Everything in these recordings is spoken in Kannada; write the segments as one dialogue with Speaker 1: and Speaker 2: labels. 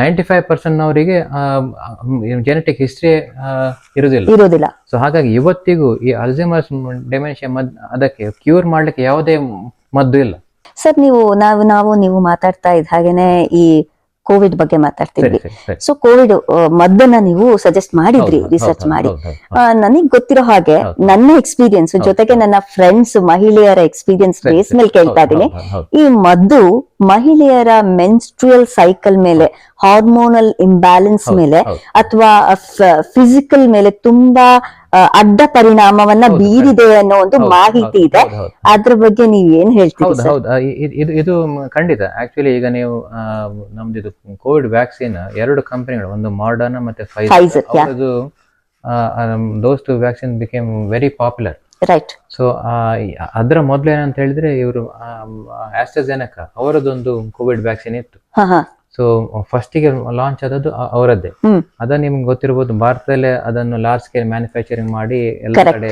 Speaker 1: ನೈಂಟಿ ಫೈವ್ ಪರ್ಸೆಂಟ್ ಅವರಿಗೆ ಜೆನೆಟಿಕ್ ಹಿಸ್ಟ್ರಿ ಇರುವುದಿಲ್ಲ.
Speaker 2: ಇರೋದಿಲ್ಲ
Speaker 1: ಸೊ ಹಾಗಾಗಿ ಇವತ್ತಿಗೂ ಈ ಅಲ್ಝೈಮರ್ಸ್ ಡೆಮೆನ್ಷಿಯಾ ಮದ್ ಅದಕ್ಕೆ ಕ್ಯೂರ್ ಮಾಡ್ಲಿಕ್ಕೆ ಯಾವುದೇ ಮದ್ದು ಇಲ್ಲ.
Speaker 2: ಸರ್ ನೀವು ನಾವು ನಾವು ನೀವು ಮಾತಾಡ್ತಾ ಇದ್ದ ಹಾಗೇನೆ ಈ ಕೋವಿಡ್ ಬಗ್ಗೆ ಮಾತಾಡ್ತಿದ್ವಿ. ಸೊ ಕೋವಿಡ್ ಮದ್ದನ್ನ ನೀವು ಸಜೆಸ್ಟ್ ಮಾಡಿದ್ರಿ ರಿಸರ್ಚ್ ಮಾಡಿ. ನನಗ್ ಗೊತ್ತಿರೋ ಹಾಗೆ ನನ್ನ ಎಕ್ಸ್ಪೀರಿಯನ್ಸ್ ಜೊತೆಗೆ ನನ್ನ ಫ್ರೆಂಡ್ಸ್ ಮಹಿಳೆಯರ ಎಕ್ಸ್ಪೀರಿಯನ್ಸ್ ಬೇಸ್ ಮೇಲೆ ಕೇಳ್ತಾ ಇದ್ದೀನಿ. ಈ ಮದ್ದು ಮಹಿಳೆಯರ ಮೆನ್ಸ್ಟ್ರಿಯಲ್ ಸೈಕಲ್ ಮೇಲೆ ಹಾರ್ಮೋನಲ್ ಇಂಬ್ಯಾಲೆನ್ಸ್ ಮೇಲೆ. ಅಥವಾ ಫಿಸಿಕಲ್ ಮೇಲೆ ತುಂಬಾ ಅಡ್ಡ ಪರಿಣಾಮವನ್ನ ಬೀರಿದೆ ಅನ್ನೋ ಒಂದು ಮಾಹಿತಿ ಇದೆ. ಅದ್ರ ಬಗ್ಗೆ ನೀವ್ ಏನ್ ಹೇಳ್ತೀರಿ
Speaker 1: ಇದು ಖಂಡಿತ. ಆಕ್ಚುಲಿ ಈಗ ನೀವು ನಮ್ದು ಇದು ಕೋವಿಡ್ ವ್ಯಾಕ್ಸಿನ್ ಎರಡು ಕಂಪನಿಗಳು ಒಂದು ಮಾಡರ್ನ್ ಮತ್ತೆ ದೋಸ್ತು dose two vaccine became very popular
Speaker 2: right
Speaker 1: so ಅದರ ಮೊದಲು ಏನಂತ ಹೇಳಿದ್ರೆ ಇವರು ಆಸ್ಟ್ರಜೆನಕ ಅವರದೊಂದು ಕೋವಿಡ್ ವ್ಯಾಕ್ಸಿನ್ ಇತ್ತು. ಸೊ ಫಸ್ಟಿಗೆ ಲಾಂಚ್ ಆದದ್ದು ಅ- ಅವರದ್ದೇ. ಅದ ನಿಮ್ಗೆ ಗೊತ್ತಿರಬಹುದು ಭಾರತದಲ್ಲೇ ಅದನ್ನು ಲಾರ್ಜ್ ಸ್ಕೇಲ್ ಮ್ಯಾನುಫ್ಯಾಕ್ಚರಿಂಗ್ ಮಾಡಿ ಎಲ್ಲ
Speaker 2: Correct.
Speaker 1: ಕಡೆ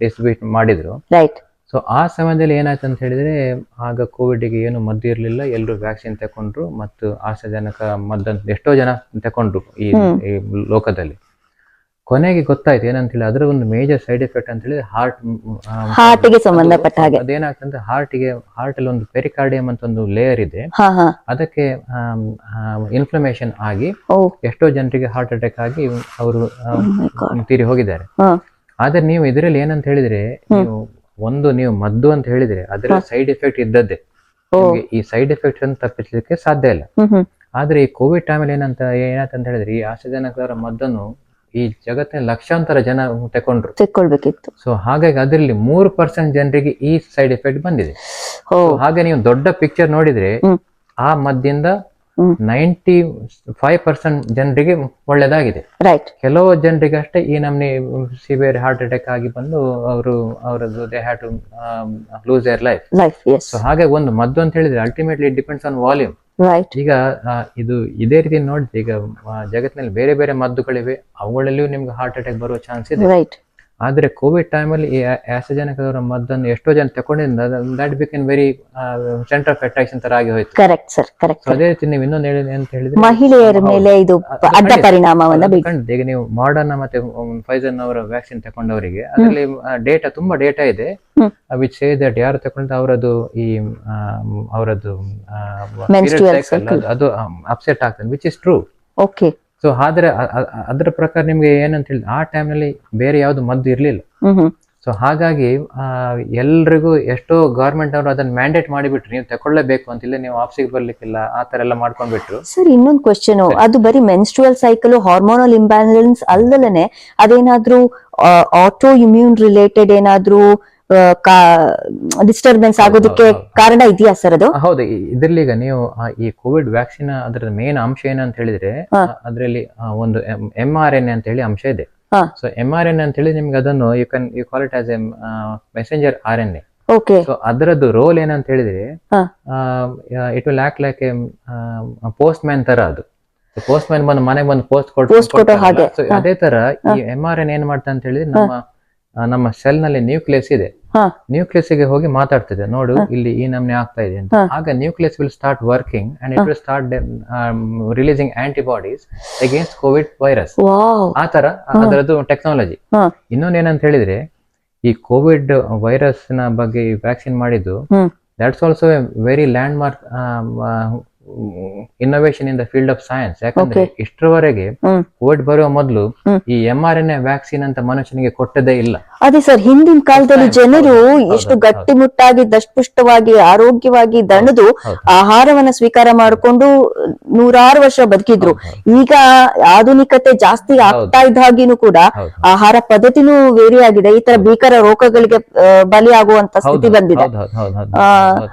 Speaker 1: ಡಿಸ್ಟ್ರಿಬ್ಯೂಟ್ ಮಾಡಿದ್ರು.
Speaker 2: ರೈಟ್
Speaker 1: ಸೊ ಆ ಸಮಯದಲ್ಲಿ ಏನಾಯ್ತು ಅಂತ ಹೇಳಿದ್ರೆ ಆಗ ಕೋವಿಡ್ಗೆ ಏನು ಮದ್ದು ಇರಲಿಲ್ಲ ಎಲ್ಲರೂ ವ್ಯಾಕ್ಸಿನ್ ತಕೊಂಡ್ರು ಮತ್ತು ಆಶಾಜನಕ ಮದ್ದಂತ ಎಷ್ಟೋ ಜನ ತಕೊಂಡ್ರು ಈ ಈ ಲೋಕದಲ್ಲಿ. ಕೊನೆಗೆ ಗೊತ್ತಾಯ್ತು ಏನಂತ ಹೇಳಿ ಅದರ ಒಂದು ಮೇಜರ್ ಸೈಡ್ ಎಫೆಕ್ಟ್ ಅಂತ ಹೇಳಿ ಹಾರ್ಟ್
Speaker 2: ಹಾರ್ಟ್ಗೆ ಗೆ ಸಂಬಂಧಪಟ್ಟ ಹಾಗೆ.
Speaker 1: ಅದೇನಾಗ್ತಂದ್ರೆ ಹಾರ್ಟ್ಗೆ ಹಾರ್ಟ್ ಅಲ್ಲಿ ಒಂದು ಪೆರಿಕಾರ್ಡಿಯಂ ಅಂತ ಒಂದು ಲೇಯರ್ ಇದೆ. ಅದಕ್ಕೆ ಇನ್ಫ್ಲಮೇಷನ್ ಆಗಿ ಎಷ್ಟೋ ಜನರಿಗೆ ಹಾರ್ಟ್ ಅಟ್ಯಾಕ್ ಆಗಿ ಅವರು
Speaker 2: my
Speaker 1: ತೀರಿ ಹೋಗಿದ್ದಾರೆ. ಆದ್ರೆ ನೀವು ಇದರಲ್ಲಿ ಏನಂತ ಹೇಳಿದ್ರೆ ನೀವು ಒಂದು ನೀವು ಮದ್ದು ಅಂತ ಹೇಳಿದ್ರೆ ಅದರ ಸೈಡ್ ಎಫೆಕ್ಟ್ ಇದ್ದದ್ದೇ. ಈ ಸೈಡ್ ಎಫೆಕ್ಟ್ ಅನ್ನು ತಪ್ಪಿಸಲಿಕ್ಕೆ ಸಾಧ್ಯ ಇಲ್ಲ. ಆದ್ರೆ ಈ ಕೋವಿಡ್ ಟೈಮಲ್ಲಿ ಏನಂತ ಏನಂತ ಹೇಳಿದ್ರೆ ಈ ಆಶಾಜನಕರ ಮದ್ದನ್ನು ಈ ಜಗತ್ತಿನ ಲಕ್ಷಾಂತರ ಜನ ತಕೊಂಡ್ರು.
Speaker 2: ತೆಕ್ಕೊಳ್ಬೇಕಿತ್ತು.
Speaker 1: ಸೊ ಹಾಗಾಗಿ ಅದರಲ್ಲಿ ಮೂರು ಪರ್ಸೆಂಟ್ ಜನರಿಗೆ ಈ ಸೈಡ್ ಎಫೆಕ್ಟ್ ಬಂದಿದೆ.
Speaker 2: ಓ
Speaker 1: ಹಾಗೆ ನೀವು ದೊಡ್ಡ ಪಿಕ್ಚರ್ ನೋಡಿದ್ರೆ
Speaker 2: ಹ್ಮ್.
Speaker 1: ಆ ಮದ್ದಿಂದ. ನೈಂಟಿ ಫೈವ್ ಪರ್ಸೆಂಟ್ ಜನರಿಗೆ ಒಳ್ಳೇದಾಗಿದೆ.
Speaker 2: ರೈಟ್
Speaker 1: ಕೆಲವು ಜನರಿಗೆ ಅಷ್ಟೇ ಈ ನಮ್ನಿ ಸಿವಿಯರ್ ಹಾರ್ಟ್ ಅಟ್ಯಾಕ್ ಆಗಿ ಬಂದು ಅವರು ಅವರದ್ದು they have to lose their life
Speaker 2: life yes
Speaker 1: so ಹಾಗೆ ಒಂದು ಮದ್ದು ಅಂತ ಹೇಳಿದ್ರೆ ultimately depends on volume
Speaker 2: right
Speaker 1: ಈಗ ಇದು ಇದೇ ರೀತಿ ನೋಡಿದ್ರೆ ಈಗ ಜಗತ್ತಿನಲ್ಲಿ ಬೇರೆ ಬೇರೆ ಮದ್ದುಗಳಿವೆ ಅವುಗಳಲ್ಲಿಯೂ ನಿಮ್ಗೆ ಹಾರ್ಟ್ ಅಟ್ಯಾಕ್ ಬರುವ ಚಾನ್ಸ್ ಇದೆ.
Speaker 2: ರೈಟ್
Speaker 1: ಆದ್ರೆ ಕೋವಿಡ್ ಟೈಮಲ್ಲಿ ಈ ಆಸ್ಟ್ರಜೆನಕದವರ ಮದ್ದನ್ನು ಎಷ್ಟೋ ಜನ ತಗೊಂಡಿದ್ದ that became very center of attraction ತರ ಆಗಿ ಹೋಯ್ತು.
Speaker 2: ಕರೆಕ್ಟ್ ಸರ್ ಕರೆಕ್ಟ್
Speaker 1: ಅದೇ ರೀತಿ ನೀವು ಇನ್ನೊಂದು ಹೇಳಿ ಅಂತ ಹೇಳಿದ್ರೆ
Speaker 2: ಮಹಿಳೆಯರ ಮೇಲೆ ಇದು ಅಡ್ಡ. ಪರಿಣಾಮವನ್ನ
Speaker 1: ಈಗ ನೀವು ಮಾಡರ್ನ್ ಮತ್ತೆ ಫೈಸನ್ ಅವರ ವ್ಯಾಕ್ಸಿನ್ ತಕೊಂಡವರಿಗೆ ಅದರಲ್ಲಿ ಡೇಟಾ ತುಂಬಾ ಡೇಟಾ ಇದೆ. ವಿಚ್ ಸೇ ದಟ್ ಯಾರು ತಕೊಂಡ ಅವರದು ಈ ಅವರದ್ದು. ಅದು ಅಪ್ಸೆಟ್ ಆಗ್ತದೆ which is true
Speaker 2: okay
Speaker 1: so ಆದ್ರೆ ಅದರ ಪ್ರಕಾರ ನಿಮ್ಗೆ ಏನಂತ ಹೇಳಿ ಆ ಟೈಮ್ನಲ್ಲಿ ಬೇರೆ ಯಾವ್ದು ಮದ್ದು ಇರ್ಲಿಲ್ಲ. ಸೊ ಹಾಗಾಗಿ ಎಲ್ರಿಗೂ ಎಷ್ಟೋ ಗವರ್ಮೆಂಟ್ ಅವರು ಅದನ್ನ ಮ್ಯಾಂಡೇಟ್ ಮಾಡಿಬಿಟ್ರು. ನೀವು ತಕೊಳ್ಳೇಬೇಕು ಅಂತಿಲ್ಲ ನೀವು ಆಫೀಸಿಗೆ ಬರ್ಲಿಕ್ಕಿಲ್ಲ ಆ ತರ ಎಲ್ಲ ಮಾಡ್ಕೊಂಡ್ಬಿಟ್ರು.
Speaker 2: ಸರ್ ಇನ್ನೊಂದು ಕ್ವಶನ್ ಅದು ಬರೀ ಮೆನ್ಸ್ಟ್ರುವಲ್ ಸೈಕಲ್ ಹಾರ್ಮೋನಲ್ ಇಂಬ್ಯಾಲೆನ್ಸ್ ಅಲ್ಲದನೆ ಅದೇನಾದ್ರೂ ಆಟೋ ಇಮ್ಯೂನ್ ರಿಲೇಟೆಡ್ ಏನಾದ್ರೂ ಡಿಸ್ಟರ್ಬೆನ್ಸ್ ಆಗೋದಕ್ಕೆ. ಕಾರಣ ಇದೆಯಾ ಸರ್ ಅದು
Speaker 1: ಹೌದು ಇದರಲ್ಲಿ ಈಗ ನೀವು ಈ ಕೋವಿಡ್ ವ್ಯಾಕ್ಸಿನ್ ಅದರ ಮೇನ್ ಅಂಶ ಏನಂತ ಹೇಳಿದ್ರೆ. ಅದರಲ್ಲಿ ಒಂದು ಎಂ ಆರ್ ಎನ್ ಎ ಅಂತ ಹೇಳಿ ಅಂಶ ಇದೆ. ಸೊ ಎಂ ಆರ್ ಎನ್ ಅಂತ ಹೇಳಿ ನಿಮ್ಗೆ ಅದನ್ನು you can you call it as a messenger R N A
Speaker 2: okay
Speaker 1: so ಅದರದ್ದು ರೋಲ್ ಏನಂತ ಹೇಳಿದ್ರೆ. It will act like a postman ತರ ಅದು ಪೋಸ್ಟ್ ಮ್ಯಾನ್ ಬಂದು ಮನೆಗೆ ಬಂದು ಪೋಸ್ಟ್
Speaker 2: ಹಾ.
Speaker 1: ಅದೇ ತರ ಈ ಎಂ ಆರ್ ಎನ್ ಏನ್ ಮಾಡ್ತಾ ಅಂತ ಹೇಳಿದ್ರೆ ನಮ್ಮ ನಮ್ಮ ಸೆಲ್ನಲ್ಲಿ ನ್ಯೂಕ್ಲಿಯಸ್ ಇದೆ. ನ್ಯೂಕ್ಲಿಯಸ್ಗೆ ಹೋಗಿ ಮಾತಾಡ್ತಿದೆ ನೋಡು ಇಲ್ಲಿ ಈ ನಮ್ನೆ ಆಗ್ತಾ ಇದೆ ಅಂತ. ಆಗ nucleus will start working and it will start releasing antibodies against Covid virus
Speaker 2: ಆತರ
Speaker 1: ಆ ತರ ಅದರದ್ದು ಟೆಕ್ನಾಲಜಿ. ಇನ್ನೊಂದು ಏನಂತ ಹೇಳಿದ್ರೆ ಈ ಕೋವಿಡ್ ವೈರಸ್ನ ಬಗ್ಗೆ ವ್ಯಾಕ್ಸಿನ್ ಮಾಡಿದ್ದು. That's also very landmark innovation in the field of science ಯಾಕಂದ್ರೆ ಇಷ್ಟರವರೆಗೆ. ಕೋವಿಡ್ ಬರುವ ಮೊದಲು ಈ M R N A vaccine ಅಂತ ಮನುಷ್ಯನಿಗೆ ಕೊಟ್ಟದೇ ಇಲ್ಲ.
Speaker 2: ಅದೇ ಸರ್ ಹಿಂದಿನ ಕಾಲದಲ್ಲಿ ಜನರು ಎಷ್ಟು. ಗಟ್ಟಿಮುಟ್ಟಾಗಿ ದಷ್ಟಪುಷ್ಟವಾಗಿ ಆರೋಗ್ಯವಾಗಿ ದಣದು. ಆಹಾರವನ್ನ ಸ್ವೀಕಾರ ಮಾಡಿಕೊಂಡು ನೂರಾರು ವರ್ಷ ಬದುಕಿದ್ರು. ಈಗ ಆಧುನಿಕತೆ ಜಾಸ್ತಿ ಆಗ್ತಾ ಇದ್ದ ಹಾಗೇನು ಕೂಡ ಆಹಾರ ಪದ್ಧತಿನೂ ವೇರಿ ಆಗಿದೆ. ಈ ತರ ಭೀಕರ ರೋಗಗಳಿಗೆ ಬಲಿಯಾಗುವಂತ ಸ್ಥಿತಿ ಬಂದಿದೆ.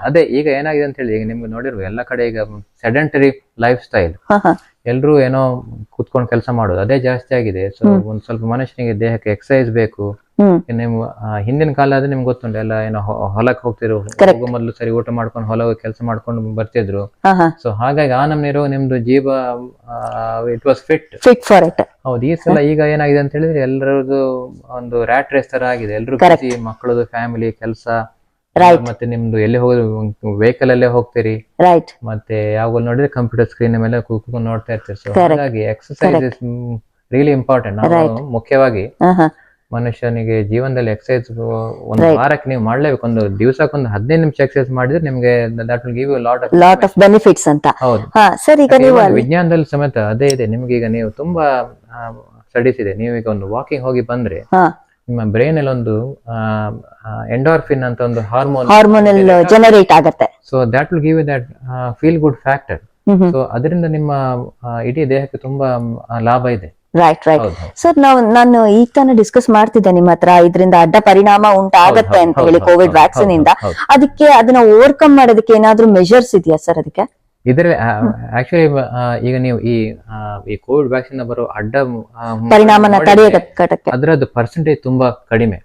Speaker 1: ಅದೇ ಈಗ ಏನಾಗಿದೆ ಅಂತ ಹೇಳಿ ಈಗ ನಿಮ್ಗೆ ನೋಡಿರುವ ಎಲ್ಲ ಕಡೆ ಈಗ ಸೆಡೆಂಟರಿ ಲೈಫ್ ಸ್ಟೈಲ್. ಎಲ್ರು ಏನೋ ಕುತ್ಕೊಂಡು ಕೆಲಸ ಮಾಡೋದು ಅದೇ ಜಾಸ್ತಿ ಆಗಿದೆ. ಸೊ ಒಂದ್ ಸ್ವಲ್ಪ ಮನುಷ್ಯನಿಗೆ ದೇಹಕ್ಕೆ ಎಕ್ಸಸೈಸ್ ಬೇಕು. ನಿಮ್ ಹಿಂದಿನ ಕಾಲ ಆದ್ರೆ ನಿಮ್ಗೆ ಗೊತ್ತುಂಟು ಎಲ್ಲ ಏನೋ ಹೊಲಕ್ ಹೊಲಕ್ಕೆ ಹೋಗ್ತಿರು ಹೋಗೋ ಮೊದಲು ಸರಿ ಊಟ ಮಾಡ್ಕೊಂಡು ಹೊಲ ಕೆಲಸ ಮಾಡ್ಕೊಂಡು ಬರ್ತಿದ್ರು. ಸೊ ಹಾಗಾಗಿ ಆ ನಮ್ನೆ ಇರೋ ನಿಮ್ದು ಜೀವ it was fit
Speaker 2: fit for it
Speaker 1: ಹೌದು ಈ ಸಲ ಈಗ ಏನಾಗಿದೆ ಅಂತ ಹೇಳಿದ್ರೆ ಎಲ್ಲರದು ಒಂದು ರ್ಯಾಟ್ ರೇಸ್ ತರ ಆಗಿದೆ. ಎಲ್ರು ಮಕ್ಕಳದು ಫ್ಯಾಮಿಲಿ ಕೆಲಸ. ಮತ್ತೆ ನಿಮ್ದು ಎಲ್ಲಿ ಹೋಗೋದು ವೆಹಿಕಲ್ ಅಲ್ಲೇ ಹೋಗ್ತೀರಿ?
Speaker 2: ರೈಟ್
Speaker 1: ಮತ್ತೆ ಯಾವಾಗ ನೋಡಿದ್ರೆ ಕಂಪ್ಯೂಟರ್ ಸ್ಕ್ರೀನ್ ಮೇಲೆ ಕೂತ್ಕೊಂಡು ನೋಡ್ತಾ ಇರ್ತೀರಿ ಸೊ
Speaker 2: Correct.
Speaker 1: ಹಾಗಾಗಿ ಎಕ್ಸಸೈಸ್ ಇಸ್ ರಿಯಲಿ ಇಂಪಾರ್ಟೆಂಟ್ ನಾವು ಮುಖ್ಯವಾಗಿ ಮನುಷ್ಯನಿಗೆ ಜೀವನದಲ್ಲಿ ಎಕ್ಸಸೈಸ್ ಒಂದು
Speaker 2: Right.
Speaker 1: ವಾರಕ್ಕೆ ನೀವು ಮಾಡ್ಲೇಬೇಕು. ಒಂದು ದಿವಸಕ್ಕೊಂದು ಹದಿನೈದು ನಿಮಿಷ ಎಕ್ಸಸೈಸ್ ಮಾಡಿದ್ರೆ ನಿಮ್ಗೆ that will give you lot of
Speaker 2: lot of benefits ಅಂತ.
Speaker 1: ಹೌದು.
Speaker 2: ಹಾ ಸರ್ ಈಗ ನೀವು ಅಲ್ಲಿ-
Speaker 1: ವಿಜ್ಞಾನದಲ್ಲಿ ಸಮೇತ ಅದೇ ಇದೆ. ನಿಮ್ಗೆ ಈಗ ನೀವು ತುಂಬಾ ಸ್ಟಡೀಸ್ ಇದೆ. ನೀವು ಈಗ ಒಂದು ವಾಕಿಂಗ್ ಹೋಗಿ ಬಂದ್ರೆ
Speaker 2: ಹಾ.
Speaker 1: ನಿಮ್ಮ ಬ್ರೈನ್ ಅಲ್ಲಿ ಒಂದು ಎಂಡೋರ್ಫಿನ್ ಅಂತ ಒಂದು ಹಾರ್ಮೋನ್
Speaker 2: ಹಾರ್ಮೋನಲ್ ಜನರೇಟ್ ಆಗುತ್ತೆ.
Speaker 1: So that will give you that feel good factor so ಅದರಿಂದ ನಿಮ್ಮ ಇಡೀ ದೇಹಕ್ಕೆ ತುಂಬಾ ಲಾಭ ಇದೆ.
Speaker 2: Right right. ಸರ್ ನಾವು ನಾನು ಈಗ ತಾನೇ ಡಿಸ್ಕಸ್ ಮಾಡ್ತಿದ್ದೆ ನಿಮ್ಮ ಹತ್ರ ಇದರಿಂದ ಅಡ್ಡ ಪರಿಣಾಮ ಉಂಟಾಗತ್ತೆ ಅಂತ ಹೇಳಿ ಕೋವಿಡ್ ವ್ಯಾಕ್ಸಿನ್ ಇಂದ. ಅದಕ್ಕೆ ಅದನ್ನ ಓವರ್ಕಮ್ ಮಾಡೋದಕ್ಕೆ ಏನಾದ್ರೂ ಮೆಷರ್ಸ್ ಇದೆಯಾ ಸರ್ ಅದಕ್ಕೆ?
Speaker 1: ಇದ್ರ ಆಕ್ಚುಲಿ ಈಗ ನೀವು ಈ ಈ ಕೋವಿಡ್ ವ್ಯಾಕ್ಸಿನ್ ಬರೋ ಅಡ್ಡ ಪರಿಣಾಮ
Speaker 2: ಪರಿಣಾಮನ
Speaker 1: ಅದರದ್ದು ಪರ್ಸೆಂಟೇಜ್ ತುಂಬಾ ಕಡಿಮೆ.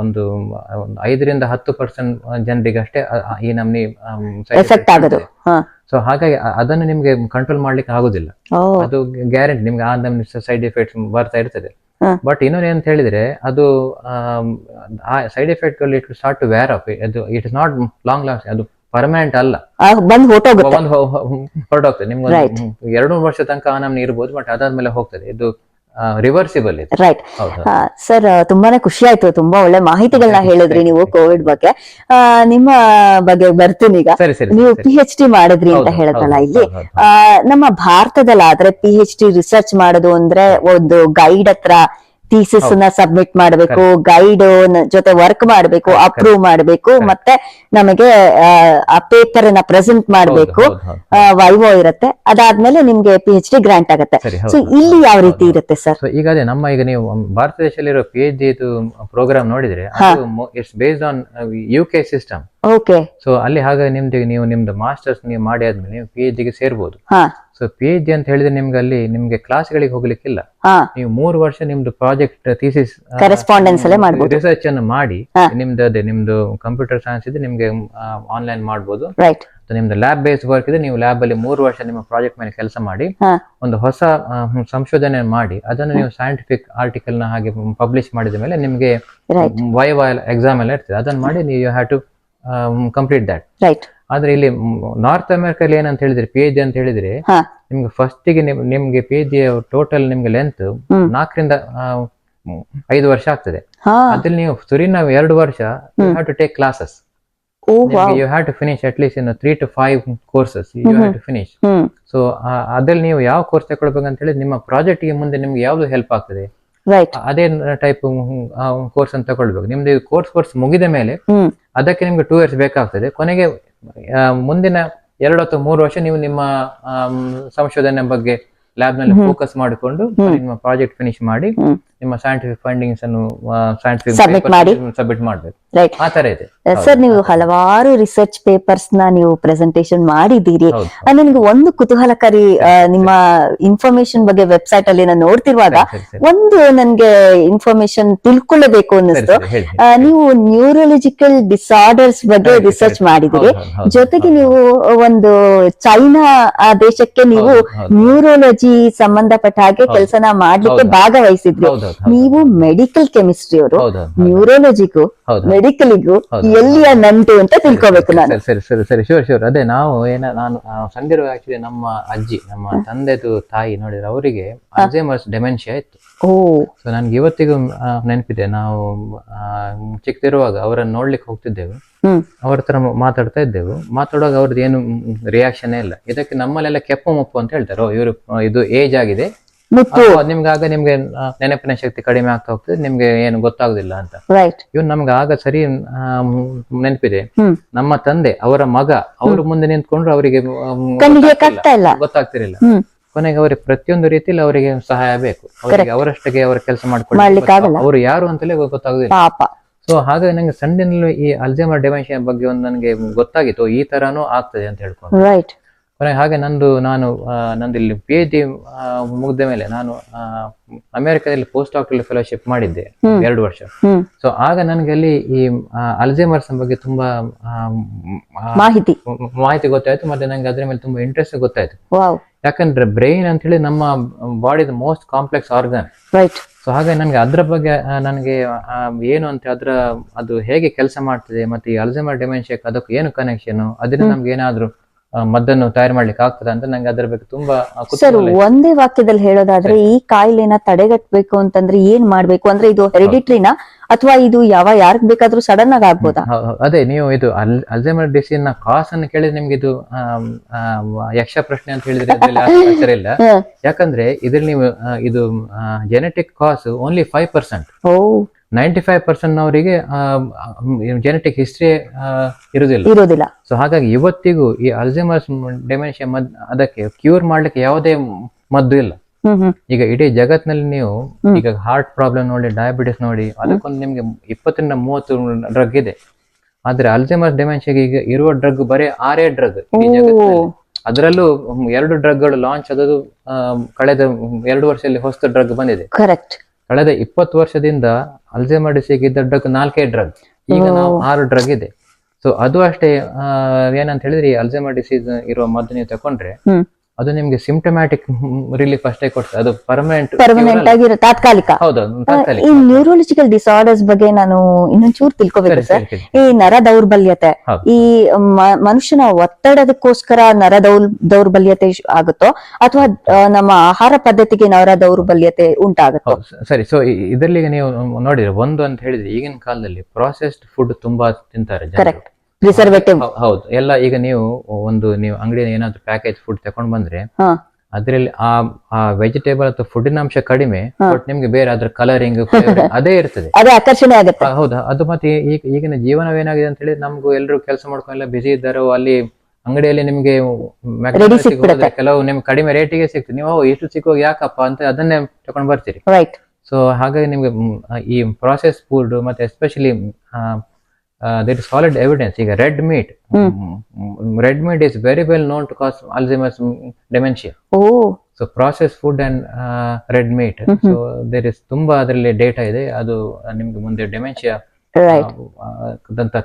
Speaker 1: ಒಂದು ಐದರಿಂದ ಹತ್ತು ಪರ್ಸೆಂಟ್ ಜನರಿಗೆ ಅಷ್ಟೇ ಈ ನಮ್ನಿ
Speaker 2: ಎಫೆಕ್ಟ್ ಆಗೋದು.
Speaker 1: ಸೊ ಹಾಗಾಗಿ ಅದನ್ನು ನಿಮ್ಗೆ ಕಂಟ್ರೋಲ್ ಮಾಡ್ಲಿಕ್ಕೆ ಆಗುದಿಲ್ಲ. ಅದು ಗ್ಯಾರಂಟಿ ನಿಮ್ಗೆ ಆ ಸೈಡ್ ಎಫೆಕ್ಟ್ಸ್ ಬರ್ತಾ ಇರ್ತದೆ. ಬಟ್ ಇನ್ನೊಂದು ಅಂತ ಹೇಳಿದ್ರೆ ಅದು ಆ side effect it start to wear off ಅದು it is not long last ಅದು ಪರ್ಮನೆಂಟ್ ಅಲ್ಲ.
Speaker 2: ಬಂದು ಬಂದ್ ಹೊರ್ಟೋಗುತ್ತೆ
Speaker 1: ಒಂದು ಹೊರಟೋಗ್ತದೆ. ನಿಮ್ಗೆ. ಎರಡು ಮೂರು ವರ್ಷ ತನಕ ನಮ್ನ ಇರ್ಬೋದು ಬಟ್ ಅದಾದ್ಮೇಲೆ ಹೋಗ್ತದೆ. ಇದು ರಿವರ್ಸಿಬಲ್ ಇದೆ.
Speaker 2: ರೈಟ್ ಸರ್ ತುಂಬಾನೇ ಖುಷಿ ಆಯ್ತು. ತುಂಬಾ ಒಳ್ಳೆ ಮಾಹಿತಿಗಳನ್ನ ಹೇಳಿದ್ರಿ ನೀವು ಕೋವಿಡ್ ಬಗ್ಗೆ. ನಿಮ್ಮ ಬಗ್ಗೆ ಬರ್ತೀನಿ ಈಗ. ನೀವು. ಪಿ ಎಚ್ ಡಿ ಮಾಡಿದ್ರಿ ಅಂತ
Speaker 1: ಹೇಳದಲ್ಲ
Speaker 2: ಇಲ್ಲಿ. ನಮ್ಮ ಭಾರತದಲ್ಲಾದ್ರೆ ಪಿ ಎಚ್ ಡಿ ರಿಸರ್ಚ್ ಮಾಡೋದು ಅಂದ್ರೆ ಒಂದು ಗೈಡ್ ಹತ್ರ ಥೀಸಿಸ್ನ ಸಬ್ಮಿಟ್ ಮಾಡಬೇಕು ಗೈಡ್ ಜೊತೆ ವರ್ಕ್ ಮಾಡಬೇಕು ಅಪ್ರೂವ್ ಮಾಡಬೇಕು ಮತ್ತೆ ನಮಗೆ ಆ, ಪೇಪರ್ನ ಪ್ರೆಸೆಂಟ್ ಮಾಡಬೇಕು ವೈವೋ ಇರುತ್ತೆ. ಅದಾದ್ಮೇಲೆ ನಿಮ್ಗೆ ಪಿ ಎಚ್ ಡಿ ಗ್ರಾಂಟ್ ಆಗುತ್ತೆ ಸೊ ಇಲ್ಲಿ ಯಾವ ರೀತಿ ಇರುತ್ತೆ ಸರ್
Speaker 1: ಈಗ ಅದೇ ನಮ್ಮ ಈಗ ನೀವು ಭಾರತ ದೇಶದಲ್ಲಿರೋ ಪಿ ಎಚ್ ಡಿ ಪ್ರೋಗ್ರಾಮ್ ನೋಡಿದ್ರೆ it's based on U K system
Speaker 2: okay
Speaker 1: so ಅಲ್ಲಿ ಹಾಗಾಗಿ ನಿಮ್ದು ನೀವು ನಿಮ್ದು ಮಾಸ್ಟರ್ಸ್ ನೀವು ಮಾಡಿ ಆದ್ಮೇಲೆ ನೀವು ಪಿ ಎಚ್ಗೆ ಸೇರ್ಬೋದು.
Speaker 2: ಹಾ.
Speaker 1: ಸೊ ಪಿ ಎಚ್ ಡಿ ಅಂತ ಹೇಳಿದ್ರೆ ನಿಮ್ಗೆ ಅಲ್ಲಿ ನಿಮ್ಗೆ ಕ್ಲಾಸ್ಗಳಿಗೆ ಹೋಗ್ಲಿಕ್ಕಿಲ್ಲ.
Speaker 2: ಹಾ.
Speaker 1: ನೀವು ಮೂರು ವರ್ಷ ನಿಮ್ದು ಪ್ರಾಜೆಕ್ಟ್ ಥೀಸಿಸ್
Speaker 2: ಕರೆಸ್ಪಾಂಡೆನ್ಸ್ ಅಲ್ಲೇ ಮಾಡ್ಬೋದು.
Speaker 1: ರಿಸರ್ಚ್ ಅನ್ನು ಮಾಡಿ. ನಿಮ್ದು ಅದೇ ನಿಮ್ದು ಕಂಪ್ಯೂಟರ್ ಸೈನ್ಸ್ ಇದೆ ನಿಮ್ಗೆ ಆನ್ಲೈನ್ ಮಾಡ್ಬೋದು.
Speaker 2: ರೈಟ್
Speaker 1: ನಿಮ್ದು ಲ್ಯಾಬ್ ಬೇಸ್ ವರ್ಕ್ ಇದೆ ನೀವು ಲ್ಯಾಬ್ ಅಲ್ಲಿ ಮೂರು ವರ್ಷ ನಿಮ್ಮ ಪ್ರಾಜೆಕ್ಟ್ ಮೇಲೆ ಕೆಲಸ ಮಾಡಿ ಒಂದು ಹೊಸ ಸಂಶೋಧನೆ ಮಾಡಿ ಅದನ್ನು ನೀವು ಸೈಂಟಿಫಿಕ್ ಆರ್ಟಿಕಲ್ನ ಹಾಗೆ ಪಬ್ಲಿಷ್ ಮಾಡಿದ ಮೇಲೆ ನಿಮ್ಗೆ
Speaker 2: ವೈ
Speaker 1: ವೈವ ಎಕ್ಸಾಮ್ ಎಲ್ಲ ಇರ್ತದೆ. ಅದನ್ನ ಮಾಡಿ ನೀವು you have to complete that
Speaker 2: right
Speaker 1: ಆದ್ರೆ ಇಲ್ಲಿ ನಾರ್ತ್ ಅಮೆರಿಕಲ್ಲಿ ಏನಂತ ಹೇಳಿದ್ರೆ ಪಿ ಎಚ್ ಅಂತ ಹೇಳಿದ್ರೆ ನಿಮ್ಗೆ ಫಸ್ಟ್ಗೆ ನಿಮ್- ನಿಮ್ಗೆ ಪಿ ಎಚ್ ಟೋಟಲ್ ನಿಮ್ಗೆ ಲೆಂತ್. ನಾಲ್ಕರಿಂದ ಐದು ವರ್ಷ ಆಗ್ತದೆ. ಅದ್ರಲ್ಲಿ ನೀವು ಸುರಿ ನಾವು ಎರಡು ವರ್ಷ you have to take classes you have to finish at least in three to five courses you have to finish so ಅದ್ರಲ್ಲಿ ನೀವು ಯಾವ ಕೋರ್ಸ್ ತಗೊಳ್ಬೇಕಂತ ಹೇಳಿದ್ರೆ ನಿಮ್ಮ ಪ್ರಾಜೆಕ್ಟ್ಗೆ ಮುಂದೆ ನಿಮ್ಗೆ ಯಾವ್ದು ಹೆಲ್ಪ್ ಆಗ್ತದೆ?
Speaker 2: ರೈಟ್
Speaker 1: ಅದೇ ಟೈಪ್ ಕೋರ್ಸ್ ಅಂತ ತಗೊಳ್ಬೇಕು. ನಿಮ್ದು ಕೋರ್ಸ್ ಕೋರ್ಸ್ ಮುಗಿದ ಮೇಲೆ ಅದಕ್ಕೆ ನಿಮ್ಗೆ ಟೂ ಇಯರ್ಸ್ ಬೇಕಾಗ್ತದೆ. ಕೊನೆಗೆ ಮುಂದಿನ ಎರಡು ಅಥವಾ ಮೂರು ವರ್ಷ ನೀವು ನಿಮ್ಮ ಸಂಶೋಧನೆ ಬಗ್ಗೆ ಲ್ಯಾಬ್ನಲ್ಲಿ ಫೋಕಸ್ ಮಾಡಿಕೊಂಡು ನಿಮ್ಮ ಪ್ರಾಜೆಕ್ಟ್ ಫಿನಿಶ್ ಮಾಡಿ ನಿಮ್ಮ ಸೈಂಟಿಫಿಕ್ ಫಂಡಿಂಗ್ಸ್ ಅನ್ನು ಸೈಂಟಿಫಿಕ್ ಸಬ್ಮಿಟ್ ಮಾಡ್ಬೇಕು.
Speaker 2: ರೈಟ್ ಸರ್ ನೀವು ಹಲವಾರು ರಿಸರ್ಚ್ ಪೇಪರ್ಸ್ನ ನೀವು ಪ್ರೆಸೆಂಟೇಶನ್ ಮಾಡಿದ್ದೀರಿ. ನನಗೆ ಒಂದು ಕುತೂಹಲಕಾರಿ ನಿಮ್ಮ ಇನ್ಫಾರ್ಮೇಶನ್ ಬಗ್ಗೆ ವೆಬ್ಸೈಟ್ ಅಲ್ಲಿ ನಾನು ನೋಡ್ತಿರುವಾಗ ಒಂದು ನನ್ಗೆ ಇನ್ಫಾರ್ಮೇಶನ್ ತಿಳ್ಕೊಳ್ಳಬೇಕು ಅನ್ನಿಸ್ತು. ನೀವು ನ್ಯೂರೋಲಜಿಕಲ್ ಡಿಸಾರ್ಡರ್ಸ್ ಬಗ್ಗೆ ರಿಸರ್ಚ್. ಮಾಡಿದಿರಿ ಜೊತೆಗೆ ನೀವು ಒಂದು ಚೈನಾ ಆ ದೇಶಕ್ಕೆ ನೀವು. ನ್ಯೂರೋಲಜಿ ಸಂಬಂಧಪಟ್ಟ ಹಾಗೆ. ಕೆಲಸನ ಮಾಡ್ಲಿಕ್ಕೆ ಭಾಗವಹಿಸಿದ್ರು. ನೀವು ಮೆಡಿಕಲ್ ಕೆಮಿಸ್ಟ್ರಿ ಅವರು ನ್ಯೂರೋಲಜಿಗೂ ಮೆಡಿಕಲ್ಗೂ ಎಲ್ಲಿಯ ನಂಟು ಅಂತ ತಿಳ್ಕೊಬೇಕು ನಾನು.
Speaker 1: ಸರಿ ಸರಿ ಸರಿ ಶೋರ್ ಶೋರ್ ಅದೇ ನಾವು ಏನ ನಾನು ಸಂದಿರುವ ಸಂದಿರು ಆಕ್ಚುಲಿ ನಮ್ಮ ಅಜ್ಜಿ ನಮ್ಮ ತಂದೆದು ತಾಯಿ ನೋಡಿದ್ರೆ ಅವರಿಗೆ ಅಲ್ಝೈಮರ್ಸ್ ಡೆಮೆನ್ಷಿಯಾ ಇತ್ತು.
Speaker 2: ಓ.
Speaker 1: ಸೊ ನನ್ಗೆ ಇವತ್ತಿಗೂ ನೆನಪಿದೆ. ನಾವು ಚಿಕ್ಕದಿರುವಾಗ ಅವರನ್ನು ನೋಡ್ಲಿಕ್ಕೆ ಹೋಗ್ತಿದ್ದೆವು. ಅವ್ರ ತರ ಮಾತಾಡ್ತಾ ಇದ್ದೆವು. ಮಾತಾಡುವಾಗ ಅವ್ರದ್ದು ಏನು ರಿಯಾಕ್ಷನ್ ಇಲ್ಲ. ಇದಕ್ಕೆ ನಮ್ಮಲ್ಲೆಲ್ಲ ಕೆಪ್ಪು ಮುಪ್ಪು ಅಂತ ಹೇಳ್ತಾರೆ. ಇವರು ಇದು ಏಜ್ ಆಗಿದೆ.
Speaker 2: ಮುತ್ತು.
Speaker 1: ನಿಮ್ಗೆ ಆಗ ನಿಮ್ಗೆ ನೆನಪಿನ ಶಕ್ತಿ ಕಡಿಮೆ ಆಗ್ತಾ ಹೋಗ್ತದೆ. ನಿಮ್ಗೆ ಏನು ಗೊತ್ತಾಗುದಿಲ್ಲ ಅಂತ.
Speaker 2: ರೈಟ್
Speaker 1: ಇವ್ನು ನಮ್ಗೆ ಆಗ ಸರಿ ನೆನಪಿದೆ. ನಮ್ಮ ತಂದೆ ಅವರ ಮಗ ಅವರು ಮುಂದೆ ನಿಂತ್ಕೊಂಡ್ರು ಅವರಿಗೆ ಗೊತ್ತಾಗ್ತಿರಲಿಲ್ಲ. ಕೊನೆಗೆ ಅವರಿಗೆ ಪ್ರತಿಯೊಂದು ರೀತಿಯಲ್ಲಿ ಅವರಿಗೆ ಸಹಾಯ ಬೇಕು. ಅವರಿಗೆ ಅವರಷ್ಟಕ್ಕೆ ಅವರ ಕೆಲಸ
Speaker 2: ಮಾಡ್ಕೊಳ್ಳಿ ಆಗಲ್ಲ.
Speaker 1: ಅವರು ಯಾರು ಅಂತಲೇ ಗೊತ್ತಾಗುದಿಲ್ಲ. ಸೊ ಹಾಗಾಗಿ ನಂಗೆ ಸಣ್ಣದಿನಲ್ಲೂ ಈ ಅಲ್ಜೆಮರ್ ಡೆಮೆನ್ಷಿಯಾ ಬಗ್ಗೆ ಒಂದು ನನಗೆ ಗೊತ್ತಾಗಿತ್ತು. ಈ ತರಾನು ಆಗ್ತದೆ ಅಂತ ಹೇಳ್ಕೊಂಡು. ಹಾಗೆ ನಂದು ನಾನು ನಂದಿಲ್ಲಿ ನಂದು ಇಲ್ಲಿ ಪಿ ಎಚ್ ಡಿ ಮುಗಿದ ಮೇಲೆ ನಾನು ಅಮೆರಿಕದಲ್ಲಿ ಪೋಸ್ಟ್ ಡಾಕ್ಟರ್ ಫೆಲೋಶಿಪ್ ಮಾಡಿದ್ದೆ ಎರಡು ವರ್ಷ. ಸೊ ಆಗ ನನಗೆ ಅಲ್ಲಿ ಈ ಅಲ್ಜೆಮರ್ಸ್ ಬಗ್ಗೆ ತುಂಬಾ
Speaker 2: ಮಾಹಿತಿ.
Speaker 1: ಮಾಹಿತಿ ಗೊತ್ತಾಯ್ತು ಮತ್ತೆ ನಂಗೆ ಅದ್ರ ಮೇಲೆ ತುಂಬಾ ಇಂಟ್ರೆಸ್ಟ್ ಗೊತ್ತಾಯ್ತು. ಯಾಕಂದ್ರೆ ಬ್ರೈನ್ ಅಂತ ಹೇಳಿ ನಮ್ಮ ಬಾಡಿದ most complex organ
Speaker 2: right
Speaker 1: so ಹಾಗೆ ನನಗೆ ಅದ್ರ ಬಗ್ಗೆ ನನಗೆ ಏನು ಅಂತ ಅದ್ರ ಅದು ಹೇಗೆ ಕೆಲಸ ಮಾಡ್ತದೆ ಮತ್ತೆ ಈ ಅಲ್ಜೆಮರ್ ಡಿಮೆನ್ಷಿಯಕ್ಕೆ ಅದಕ್ಕೆ ಏನು ಕನೆಕ್ಷನ್ ಅದರಿಂದ ನಮ್ಗೆ ಏನಾದ್ರು ಮದ್ದನ್ನು ತಯಾರು ಮಾಡ್ಲಿಕ್ಕೆ ಆಗ್ತದ ಅಂತ ನಂಗೆ ಅದ್ರ ಬಗ್ಗೆ ತುಂಬಾ
Speaker 2: ಸರ್ ಒಂದೇ ವಾಕ್ಯದಲ್ಲಿ ಹೇಳೋದಾದ್ರೆ ಈ ಕಾಯಿಲೆನ ತಡೆಗಟ್ಟಬೇಕು ಅಂತಂದ್ರೆ ಏನ್ ಮಾಡ್ಬೇಕು? ಅಂದ್ರೆ ಇದು ಹೆರಿಡಿಟ್ರಿನ? ಅಥವಾ ಇದು ಯಾವ ಯಾರ್ಗ್ ಬೇಕಾದ್ರೂ ಸಡನ್ ಆಗಿ ಆಗ್ಬೋದಾ?
Speaker 1: ಅದೇ ನೀವು ಇದು ಅಲ್ ಅಲ್ಝೈಮರ್ ಡಿಸೀಸ್ನ ಕಾಸ್ ಅನ್ನು ಕೇಳಿದ್ರೆ ನಿಮ್ಗೆ ಇದು ಯಕ್ಷ ಪ್ರಶ್ನೆ ಅಂತ ಹೇಳಿದ್ರೆ ಅದ್ರಲ್ಲಿ ಇಲ್ಲ. ಯಾಕಂದ್ರೆ ಇದ್ರಲ್ಲಿ ನೀವು ಇದು genetic cause only five percent ninety five percent ಅವರಿಗೆ ಜೆನೆಟಿಕ್ ಹಿಸ್ಟ್ರಿ ಇರುವುದಿಲ್ಲ.
Speaker 2: ಇರೋದಿಲ್ಲ
Speaker 1: ಸೊ ಹಾಗಾಗಿ ಇವತ್ತಿಗೂ ಈ ಅಲ್ಝೈಮರ್ಸ್ ಡೆಮೆನ್ಷಿಯಾ ಮದ್ ಅದಕ್ಕೆ ಕ್ಯೂರ್ ಮಾಡ್ಲಿಕ್ಕೆ ಯಾವುದೇ ಮದ್ದು ಇಲ್ಲ. ಈಗ ಇಡೀ ಜಗತ್ನಲ್ಲಿ ನೀವು ಈಗ ಹಾರ್ಟ್ ಪ್ರಾಬ್ಲಮ್ ನೋಡಿ ಡಯಾಬಿಟಿಸ್ ನೋಡಿ ಅದಕ್ಕೊಂದು ನಿಮ್ಗೆ ಇಪ್ಪತ್ತರಿಂದ ಮೂವತ್ತು ಡ್ರಗ್ ಇದೆ. ಆದ್ರೆ ಅಲ್ಝೈಮರ್ಸ್ ಡೆಮೆನ್ಷಿಯಾಗೆ ಈಗ ಇರುವ ಡ್ರಗ್ ಬರೀ ಆರೇ ಡ್ರಗ್ ಅದರಲ್ಲೂ ಎರಡು ಡ್ರಗ್ಗಳು ಲಾಂಚ್ ಆದದ್ದು ಕಳೆದ ಎರಡು ವರ್ಷದಲ್ಲಿ ಹೊಸ ಡ್ರಗ್ ಬಂದಿದೆ.
Speaker 2: ಕರೆಕ್ಟ್
Speaker 1: ಕಳೆದ ಇಪ್ಪತ್ತು ವರ್ಷದಿಂದ ಅಲ್ಜೆಮರ್ ಡಿಸೀಸ್ ಇದ್ದ ಡ್ರಗ್ ನಾಲ್ಕೇ ಡ್ರಗ್ ಈಗ ನಾವು ಆರು ಡ್ರಗ್ ಇದೆ. ಸೊ ಅದು ಅಷ್ಟೇ ಏನಂತ ಹೇಳಿದ್ರೆ ಅಲ್ಜೆಮರ್ ಡಿಸೀಸ್ ಇರುವ ಮದ್ದು ನೀವು ತಕೊಂಡ್ರೆ ಅದು ನಿಮ್ಗೆ ಸಿಂಪ್ಟಮ್ಯಾಟಿಕ್ ರಿಲೀಫ್ ಅಷ್ಟೇ ಕೊಡ್ತದೆ. ಅದು ಪರ್ಮನೆಂಟ್
Speaker 2: ಪರ್ಮನೆಂಟ್ ಆಗಿರೋ ತಾತ್ಕಾಲಿಕ.
Speaker 1: ಹೌದು ತಾತ್ಕಾಲಿಕ.
Speaker 2: ಈ ನ್ಯೂರೋಲಜಿಕಲ್ ಡಿಸಾರ್ಡರ್ಸ್ ಬಗ್ಗೆ ನಾನು ಇನ್ನೊಂಚೂರು ತಿಳ್ಕೊಬೇಕು
Speaker 1: ಸರ್.
Speaker 2: ಈ ನರ ದೌರ್ಬಲ್ಯತೆ ಈ ಮನುಷ್ಯನ ಒತ್ತಡದಕ್ಕೋಸ್ಕರ ನರ ದೌರ್ ದೌರ್ಬಲ್ಯತೆ ಆಗುತ್ತೋ ಅಥವಾ ನಮ್ಮ ಆಹಾರ ಪದ್ಧತಿಗೆ ನರ ದೌರ್ಬಲ್ಯತೆ ಉಂಟಾಗುತ್ತೋ?
Speaker 1: ಸರಿ ಸೊ ಇದರಲ್ಲಿ ನೀವು ನೋಡಿದ್ರೆ ಒಂದು ಅಂತ ಹೇಳಿದ್ರೆ ಈಗಿನ ಕಾಲದಲ್ಲಿ ಪ್ರಾಸೆಸ್ಡ್ ಫುಡ್ ತುಂಬಾ ತಿಂತಾರೆ.
Speaker 2: ಕರೆಕ್ಟ್ ಪ್ರಿಸರ್ವೇಟಿವ್
Speaker 1: ಹೌದು. ಎಲ್ಲ ಈಗ ನೀವು ಒಂದು ನೀವು ಅಂಗಡಿ ಏನಾದ್ರು ಪ್ಯಾಕೇಜ್ ಫುಡ್ ತಕೊಂಡ್ ಬಂದ್ರೆ ಅದ್ರಲ್ಲಿ ಆ ಆ ವೆಜಿಟೇಬಲ್ ಅಥವಾ ಫುಡ್ಡಿನ ಅಂಶ ಕಡಿಮೆ ಬಟ್ ನಿಮ್ಗೆ ಬೇರೆ ಅದ್ರ ಕಲರಿಂಗ್ ಅದೇ ಇರ್ತದೆ.
Speaker 2: ಅದೇ ಆಕರ್ಷಣೆ ಆಗುತ್ತೆ.
Speaker 1: ಹೌದು. ಅದು ಮತ್ತೆ ಈಗ ಈಗಿನ ಜೀವನವೇನಾಗಿದೆ ಅಂತ ಹೇಳಿ ನಮ್ಗೂ ಎಲ್ಲರೂ ಕೆಲಸ ಮಾಡ್ಕೊಂಡೆಲ್ಲ ಬಿಸಿ ಇದ್ದಾರೋ ಅಲ್ಲಿ ಅಂಗಡಿಯಲ್ಲಿ ನಿಮ್ಗೆ ಕೆಲವು ನಿಮ್ಗೆ ಕಡಿಮೆ ರೇಟಿಗೆ ಸಿಗ್ತದೆ. ನೀವು ಎಷ್ಟು ಇಷ್ಟು ಸಿಕ್ಕುವಾಗ ಯಾಕಪ್ಪ ಅಂತ ಅದನ್ನೇ ತಕೊಂಡ್ ಬರ್ತೀರಿ. ಸೊ ಹಾಗಾಗಿ ನಿಮ್ಗೆ ಈ ಪ್ರಾಸೆಸ್ ಫುಡ್ ಮತ್ತೆ especially there is solid evidence ಈಗ red meat red meat is very well known to cause Alzheimer's
Speaker 2: dementia
Speaker 1: so process food and red meat so there is ತುಂಬಾ ಅದರಲ್ಲಿ ಡೇಟಾ ಇದೆ. ಅದು ನಿಮ್ಗೆ ಮುಂದೆ ದಂತ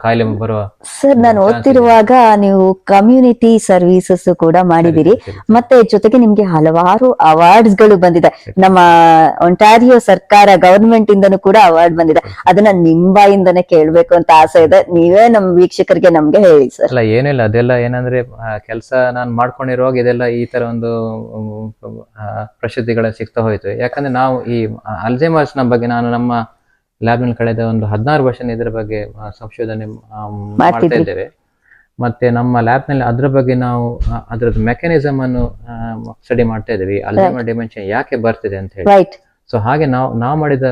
Speaker 1: ಕಾಯಿಲೆ ಬರುವ
Speaker 2: ಸರ್ ನಾನು ಓದ್ತಿರುವಾಗ ನೀವು ಕಮ್ಯುನಿಟಿ ಸರ್ವಿಸಸ್ ಕೂಡ ಮಾಡಿದಿರಿ. ಮತ್ತೆ ಜೊತೆಗೆ ನಿಮ್ಗೆ ಹಲವಾರು ಅವಾರ್ಡ್ಸ್ಗಳು ಬಂದಿದೆ ನಮ್ಮ ಒಂಟಾರಿಯೋ ಸರ್ಕಾರ ಗವರ್ಮೆಂಟ್ ಇಂದನೂ ಕೂಡ ಅವಾರ್ಡ್ ಬಂದಿದೆ. ಅದನ್ನ ನಿಮ್ ಬಾಯಿಂದನೇ ಕೇಳ್ಬೇಕು ಅಂತ ಆಸೆ ಇದೆ. ನೀವೇ ನಮ್ ವೀಕ್ಷಕರಿಗೆ ನಮ್ಗೆ ಹೇಳಿ ಸರ್.
Speaker 1: ಅಲ್ಲ ಏನಿಲ್ಲ ಅದೆಲ್ಲ ಏನಂದ್ರೆ ಕೆಲಸ ನಾನು ಮಾಡ್ಕೊಂಡಿರುವಾಗ ಇದೆಲ್ಲ ಈ ತರ ಒಂದು ಪ್ರಸಿದ್ಧಿಗಳ ಸಿಗ್ತಾ ಹೋಯ್ತು. ಯಾಕಂದ್ರೆ ನಾವು ಈ ಅಲ್ಝೈಮರ್ಸ್ನ ಬಗ್ಗೆ ನಾನು ನಮ್ಮ ಲ್ಯಾಬ್ನಲ್ಲಿ ಕಳೆದ ಒಂದು ಹದಿನಾರು ವರ್ಷ ಇದರ ಬಗ್ಗೆ ಸಂಶೋಧನೆ ಮಾಡ್ತಾ ಇದ್ದೇವೆ ಮತ್ತೆ ನಮ್ಮ ಲ್ಯಾಬ್ನಲ್ಲಿ ಅದ್ರ ಬಗ್ಗೆ ನಾವು ಅದರದ್ದು ಮೆಕ್ಯಾನಿಸಮ್ ಅನ್ನು ಸ್ಟಡಿ ಮಾಡ್ತಾ ಇದ್ದೇವೆ ಅಲ್ಲಿ ಡಿಮೆನ್ಷನ್ ಯಾಕೆ ಬರ್ತಿದೆ ಅಂತ ಹೇಳಿ. ಸೊ ಹಾಗೆ ನಾವು ನಾವು ಮಾಡಿದ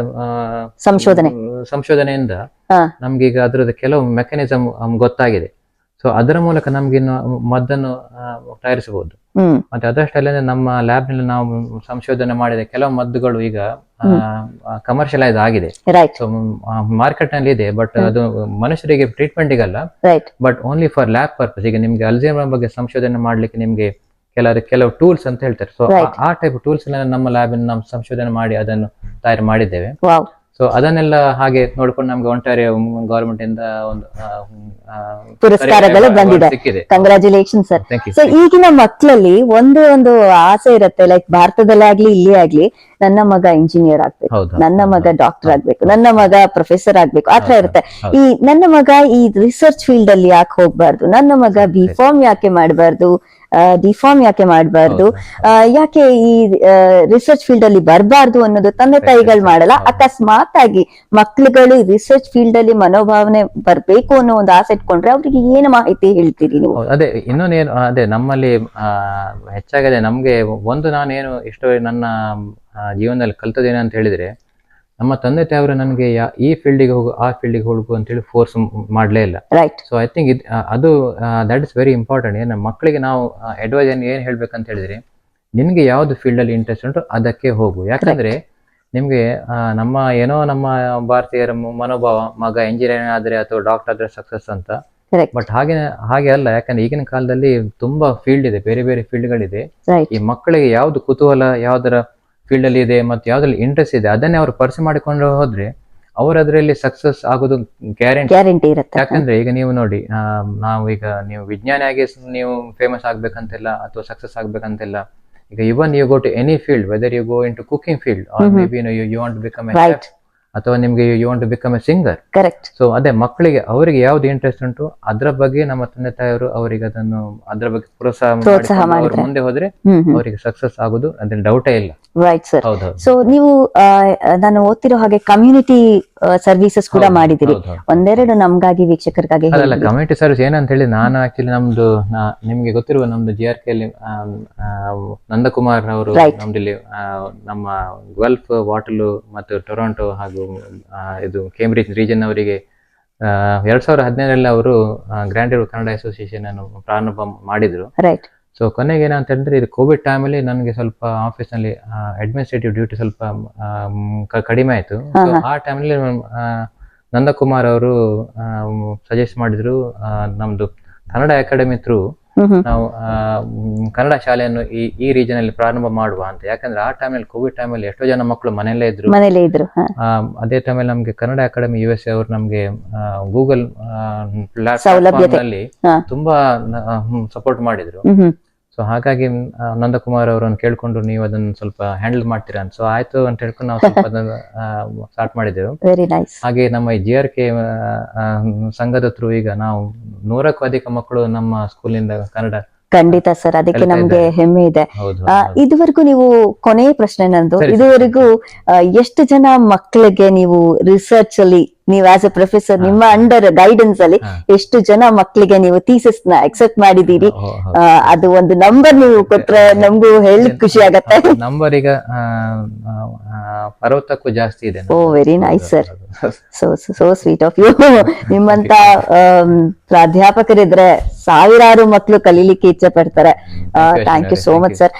Speaker 2: ಸಂಶೋಧನೆ.
Speaker 1: ಸಂಶೋಧನೆಯಿಂದ
Speaker 2: ನಮ್ಗೀಗ
Speaker 1: ನಮ್ಗೆ ಈಗ ಅದ್ರದ್ದು ಕೆಲವು ಮೆಕ್ಯಾನಿಸಮ್ ಗೊತ್ತಾಗಿದೆ. ಸೊ ಅದರ ಮೂಲಕ ನಮ್ಗೆ ಇನ್ನು ಮದ್ದನ್ನು ತಯಾರಿಸಬಹುದು. ಮತ್ತೆ ಅದಷ್ಟೇ ಅಲ್ಲದೆ ನಮ್ಮ ಲ್ಯಾಬ್ನಲ್ಲಿ ನಾವು ಸಂಶೋಧನೆ ಮಾಡಿದ ಕೆಲವು ಮದ್ದುಗಳು ಈಗ ಕಮರ್ಷಿಯಲೈಸ್ ಆಗಿದೆ. ಸೊ ಮಾರ್ಕೆಟ್ನಲ್ಲಿ ಇದೆ ಬಟ್ ಅದು ಮನುಷ್ಯರಿಗೆ ಟ್ರೀಟ್ಮೆಂಟ್ ಈಗಲ್ಲ
Speaker 2: right
Speaker 1: but only for lab purpose ಈಗ ನಿಮ್ಗೆ ಅಲ್ಝೈಮರ್ ಬಗ್ಗೆ ಸಂಶೋಧನೆ ಮಾಡ್ಲಿಕ್ಕೆ ನಿಮ್ಗೆ ಕೆಲವರು ಕೆಲವು ಟೂಲ್ಸ್ ಅಂತ ಹೇಳ್ತಾರೆ. ಸೊ ಆ ಟೈಪ್ ಟೂಲ್ಸ್ ನಮ್ಮ ಲ್ಯಾಬ್ ನಾವು ಸಂಶೋಧನೆ ಮಾಡಿ ಅದನ್ನು ತಯಾರು ಮಾಡಿದ್ದೇವೆ. ಸೊ ಅದನ್ನೆಲ್ಲ ಹಾಗೆ ನೋಡ್ಕೊಂಡು ನಮ್ಗೆ ಒಂಟಾರಿ ಗವರ್ಮೆಂಟ್ ಇಂದ ಒಂದು
Speaker 2: ಪುರಸ್ಕಾರಗಳು ಬಂದಿದೆ. ಕಂಗ್ರಾಚುಲೇಷನ್ ಸರ್ ಸೊ ಈಗಿನ ಮಕ್ಕಳಲ್ಲಿ ಒಂದೇ ಒಂದು ಆಸೆ ಇರುತ್ತೆ ಲೈಕ್ ಭಾರತದಲ್ಲೇ ಆಗ್ಲಿ ಇಲ್ಲಿ ಆಗ್ಲಿ ನನ್ನ ಮಗ ಇಂಜಿನಿಯರ್ ಆಗ್ಬೇಕು ನನ್ನ ಮಗ ಡಾಕ್ಟರ್ ಆಗ್ಬೇಕು ನನ್ನ ಮಗ ಪ್ರೊಫೆಸರ್ ಆಗ್ಬೇಕು ಆತರ ಇರುತ್ತೆ. ಈ ನನ್ನ ಮಗ ಈ ರಿಸರ್ಚ್ ಫೀಲ್ಡ್ ಅಲ್ಲಿ ಯಾಕೆ ಹೋಗ್ಬಾರ್ದು ನನ್ನ ಮಗ ಬಿ ಫಾರ್ಮ್ ಯಾಕೆ ಮಾಡಬಾರ್ದು ಡಿಫಾರ್ಮ್ ಯಾಕೆ ಮಾಡಬಾರ್ದು? ಯಾಕೆ ಈ ರಿಸರ್ಚ್ ಫೀಲ್ಡ್ ಅಲ್ಲಿ ಬರಬಾರ್ದು ಅನ್ನೋದು ತಂದೆ ತಾಯಿಗಳು ಮಾಡಲ್ಲ. ಅಕಸ್ಮಾತ್ ಆಗಿ ಮಕ್ಳುಗಳು ರಿಸರ್ಚ್ ಫೀಲ್ಡ್ ಅಲ್ಲಿ ಮನೋಭಾವನೆ ಬರ್ಬೇಕು ಅನ್ನೋ ಒಂದು ಆಸೆ ಇಟ್ಕೊಂಡ್ರೆ ಅವ್ರಿಗೆ ಏನು ಮಾಹಿತಿ ಹೇಳ್ತೀರಿ ನೀವು?
Speaker 1: ಅದೇ ಇನ್ನೊಂದೇನು ಅದೇ ನಮ್ಮಲ್ಲಿ ಹೆಚ್ಚಾಗದೆ ನಮ್ಗೆ ಒಂದು ನಾನೇನು ಇಷ್ಟು ನನ್ನ ಜೀವನದಲ್ಲಿ ಕಲ್ತದೇನು ಅಂತ ಹೇಳಿದ್ರೆ ನಮ್ಮ ತಂದೆ ತಾಯಿಯವರು ನನಗೆ ಈ ಫೀಲ್ಡಿಗೆ ಹೋಗು ಆ ಫೀಲ್ಡಿಗೆ ಹೋಗು ಅಂತೇಳಿ ಫೋರ್ಸ್ ಮಾಡಲೇ ಇಲ್ಲ.
Speaker 2: ರೈಟ್
Speaker 1: ಸೊ ಐ ಥಿಂಕ್ ಇದು ಅದು ದಟ್ ಇಸ್ ವೆರಿ ಇಂಪಾರ್ಟೆಂಟ್ ಏನು ಮಕ್ಕಳಿಗೆ ನಾವು ಅಡ್ವೈಸ್ ಏನು ಏನು ಹೇಳ್ಬೇಕಂತ ಹೇಳಿದ್ರೆ ನಿನಗೆ ಯಾವ್ದು ಫೀಲ್ಡಲ್ಲಿ ಇಂಟ್ರೆಸ್ಟ್ ಉಂಟು ಅದಕ್ಕೆ ಹೋಗು. ಯಾಕಂದ್ರೆ ನಿಮಗೆ ನಮ್ಮ ಏನೋ ನಮ್ಮ ಭಾರತೀಯರ ಮನೋಭಾವ ಮಗ ಇಂಜಿನಿಯರ್ ಆದರೆ ಅಥವಾ ಡಾಕ್ಟರ್ ಆದರೆ ಸಕ್ಸಸ್ ಅಂತ. ಬಟ್ ಹಾಗೆ ಹಾಗೆ ಅಲ್ಲ ಯಾಕಂದ್ರೆ ಈಗಿನ ಕಾಲದಲ್ಲಿ ತುಂಬಾ ಫೀಲ್ಡ್ ಇದೆ ಬೇರೆ ಬೇರೆ ಫೀಲ್ಡ್ಗಳಿದೆ ಈ ಮಕ್ಕಳಿಗೆ ಯಾವ್ದು ಕುತೂಹಲ ಯಾವ್ದರ ಫೀಲ್ಡ್ ಅಲ್ಲಿ ಇದೆ ಮತ್ತೆ ಯಾವ್ದ್ರಲ್ಲಿ ಇಂಟ್ರೆಸ್ಟ್ ಇದೆ ಅದನ್ನೇ ಅವ್ರು ಪರ್ಸೆ ಮಾಡಿಕೊಂಡು ಹೋದ್ರೆ ಅವರು ಅದರಲ್ಲಿ ಸಕ್ಸಸ್ ಆಗೋದು ಗ್ಯಾರಂಟಿ
Speaker 2: ಗ್ಯಾರಂಟಿ ಇರುತ್ತೆ?
Speaker 1: ಯಾಕಂದ್ರೆ ಈಗ ನೀವು ನೋಡಿ ನಾವು ಈಗ ನೀವು ವಿಜ್ಞಾನಿಯಾಗಿ ನೀವು ಫೇಮಸ್ ಆಗ್ಬೇಕಂತಿಲ್ಲ ಅಥವಾ ಸಕ್ಸಸ್ ಆಗ್ಬೇಕಂತಿಲ್ಲ ಈಗ even you go to any field whether you go into cooking field or maybe you you want become a. ಅಥವಾ ನಿಮಗೆ you want to become a singer
Speaker 2: correct
Speaker 1: so ಅದೇ ಮಕ್ಕಳಿಗೆ ಅವರಿಗೆ ಯಾವ್ದು ಇಂಟ್ರೆಸ್ಟ್ ಉಂಟು ಅದ್ರ ಬಗ್ಗೆ ನಮ್ಮ ತಂದೆ ತಾಯಿಯವರು ಅವರಿಗೆ ಅದನ್ನು ಅದ್ರ ಬಗ್ಗೆ ಪ್ರೋತ್ಸಾಹ
Speaker 2: ಪ್ರೋತ್ಸಾಹ
Speaker 1: ಮಾಡಿಕೊಂಡು ಅವ್ರು
Speaker 2: ಮಾಡಿದ್ರೆ.
Speaker 1: ಮುಂದೆ ಹೋದ್ರೆ ಅವರಿಗೆ ಸಕ್ಸಸ್ ಆಗುದು ಅದ್ರಲ್ಲಿ ಡೌಟೇ ಇಲ್ಲ.
Speaker 2: ರೈಟ್ ಸರ್
Speaker 1: ಹೌದೌದು
Speaker 2: ಸೊ ನೀವು ಆ, ನಾನು ಓದ್ತಿರೋ ಹಾಗೆ ಕಮ್ಯುನಿಟಿ ಸರ್ವಿಸಸ್ ಕೂಡ
Speaker 1: ಹೌದು,
Speaker 2: ಮಾಡಿದಿರಿ.
Speaker 1: ಹೌದು, ಹೌದು.
Speaker 2: ಒಂದೆರಡು ನಮ್ಗಾಗಿ ವೀಕ್ಷಕರಿಗಾಗಿ
Speaker 1: ಅಲ್ಲ
Speaker 2: ಹೇಳಿ
Speaker 1: ಕಮ್ಯುನಿಟಿ ಸರ್ವಿಸ್ ಏನಂತ ಹೇಳಿ ನಾನು ಆಕ್ಚುಲಿ ನಮ್ದು ನಾ- ನಿಮ್ಗೆ ಗೊತ್ತಿರುವ ನಮ್ದು ಜಿ ಆರ್ ಕೆ ಅಲ್ಲಿ ನಂದಕುಮಾರ್ ಅವರು
Speaker 2: Right.
Speaker 1: ನಮ್ದಿಲ್ಲಿ ಆ, ನಮ್ಮ ಗಲ್ಫ್ ವಾಟಲು ಮತ್ತು ಟೊರೊಂಟೊ ಹಾಗೂ ಆ, ಇದು ಕೇಂಬ್ರಿಡ್ಜ್ ರೀಜನ್ ಅವರಿಗೆ ಎರಡ್ ಸಾವಿರದ ಹದಿನೈದರಲ್ಲಿ ಅವರು ಗ್ರ್ಯಾಂಡ್ ಕನ್ನಡ ಅಸೋಸಿಯೇಷನ್ ಅನ್ನು ಪ್ರಾರಂಭ ಮಾಡಿದ್ರು. ಸೊ ಕೊನೆಗೆ ಏನಂತ ಹೇಳಿದ್ರೆ ಇದು ಕೋವಿಡ್ ಟೈಮಲ್ಲಿ ನನಗೆ ಸ್ವಲ್ಪ ಆಫೀಸ್ನಲ್ಲಿ ಅಡ್ಮಿನಿಸ್ಟ್ರೇಟಿವ್ ಡ್ಯೂಟಿ ಸ್ವಲ್ಪ ಕಡಿಮೆ ಆಯಿತು. ಆ ಟೈಮಲ್ಲಿ ನಂದಕುಮಾರ್ ಅವರು ಸಜೆಸ್ಟ್ ಮಾಡಿದ್ರು ನಮ್ದು ಕನ್ನಡ ಅಕಾಡೆಮಿ ಥ್ರೂ
Speaker 2: ಹ್ಮ್
Speaker 1: ನಾವು ಕನ್ನಡ ಶಾಲೆಯನ್ನು ಈ ಈ ರೀಜನ್ ಅಲ್ಲಿ ಪ್ರಾರಂಭ ಮಾಡುವ ಅಂತ. ಯಾಕಂದ್ರೆ ಆ ಟೈಮಲ್ಲಿ ಕೋವಿಡ್ ಟೈಮಲ್ಲಿ ಎಷ್ಟೋ ಜನ ಮಕ್ಕಳು ಮನೆಯಲ್ಲೇ ಇದ್ರು.
Speaker 2: ಮನೆಯಲ್ಲೇ ಇದ್ರು
Speaker 1: ಅದೇ ಟೈಮಲ್ಲಿ ನಮಗೆ Kannada academy U S A ಅವರು ನಮಗೆ ಗೂಗಲ್ ಪ್ಲಾಟ್ಫಾರ್ಮ್ನಲ್ಲಿ
Speaker 2: ಹಾ.
Speaker 1: ತುಂಬಾ ಸಪೋರ್ಟ್ ಮಾಡಿದ್ರು. ಸೊ ಹಾಗಾಗಿ ನಂದಕುಮಾರ್ ಅವರನ್ನು ಕೇಳ್ಕೊಂಡು ನೀವು ಅದನ್ನು ಸ್ವಲ್ಪ ಹ್ಯಾಂಡಲ್ ಮಾಡ್ತೀರಾ ಅಂತ. ಸೊ ಆಯ್ತು ಅಂತ ಹೇಳ್ಕೊಂಡು ನಾವು ಸ್ವಲ್ಪ ಅದನ್ನು ಸ್ಟಾರ್ಟ್ ಮಾಡಿದೆವು.
Speaker 2: ವೆರಿ ನೈಸ್
Speaker 1: ಹಾಗೆ ನಮ್ಮ ಜಿ ಆರ್ ಕೆ ಸಂಘದ ಥ್ರೂ ಈಗ ನಾವು ನೂರಕ್ಕೂ ಅಧಿಕ ಮಕ್ಕಳು ನಮ್ಮ ಸ್ಕೂಲಿಂದ ಕನ್ನಡ
Speaker 2: ಖಂಡಿತ ಸರ್ ಅದಕ್ಕೆ ನಮ್ಗೆ ಹೆಮ್ಮೆ ಇದೆ. ಇದುವರೆಗೂ ನೀವು ಕೊನೆಯ ಪ್ರಶ್ನೆ ನಂದು. ಇದುವರೆಗೂ ಎಷ್ಟು ಜನ ಮಕ್ಕಳಿಗೆ ನೀವು ರಿಸರ್ಚ್ ಅಲ್ಲಿ ನೀವು ಆಸ್ ಎ ಪ್ರೊಫೆಸರ್ ನಿಮ್ಮ ಅಂಡರ್ ಗೈಡೆನ್ಸ್ ಅಲ್ಲಿ ಎಷ್ಟು ಜನ ಮಕ್ಕಳಿಗೆ ನೀವು ಥೀಸಿಸ್ನ ಅಕ್ಸೆಪ್ಟ್ ಮಾಡಿದೀರಿ ಅದು ಒಂದು ನಂಬರ್ ನೀವು ಕೊಟ್ರೆ ನಮಗೂ ಹೇಳಿ ಖುಷಿ ಆಗತ್ತೆ.
Speaker 1: ನಂಬರ್ ಈಗ ಅರವತ್ತಕ್ಕೂ ಜಾಸ್ತಿ ಇದೆ.
Speaker 2: ಓ very nice sir so so sweet of you ನಿಮ್ಮಂತ ಪ್ರಾಧ್ಯಾಪಕರಿದ್ರೆ ಸಾವಿರಾರು ಮಕ್ಕಳು ಕಲೀಲಿಕ್ಕೆ ಇಚ್ಛೆ ಪಡ್ತಾರೆ. Thank you so much sir